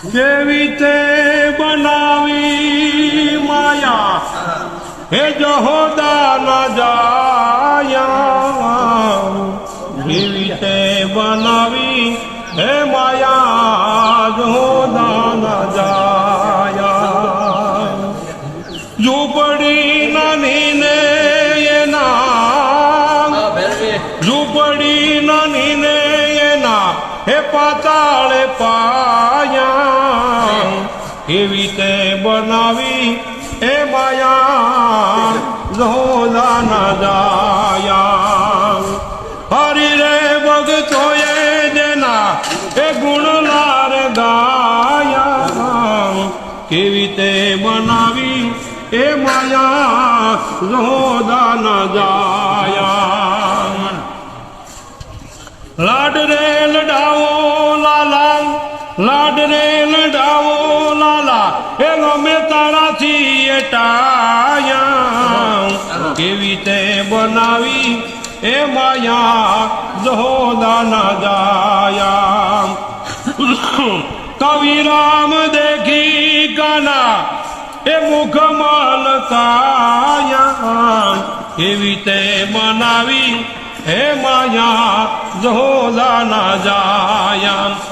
કેવી તે બનાવી માયા? હે જહોદા ન જાયા. કેવી તે બનાવી? હે માયા જહોદા ન જાયા. ઝૂંપડી નાની ને એના. ઝૂંપડી નાની ને એના. હે પાતાળે પાયા એવી તે બનાવી? એ માયા ઝોલા ના જાયા હરી રે ભગતોએ જેના, એ ગુણલાર ગાયા. કેવી તે બનાવી? એ માયા ઝોદા ના જાયા લાડ રે લડાવો, લાલા, લાડ રે એટાયા કેવી તે બનાવી એ માયા જહોદા ના જાયા કવિરામ દેખી કાના એ મુખ કાયા એવી તે બનાવી હે માયા જોલા ના જાયા.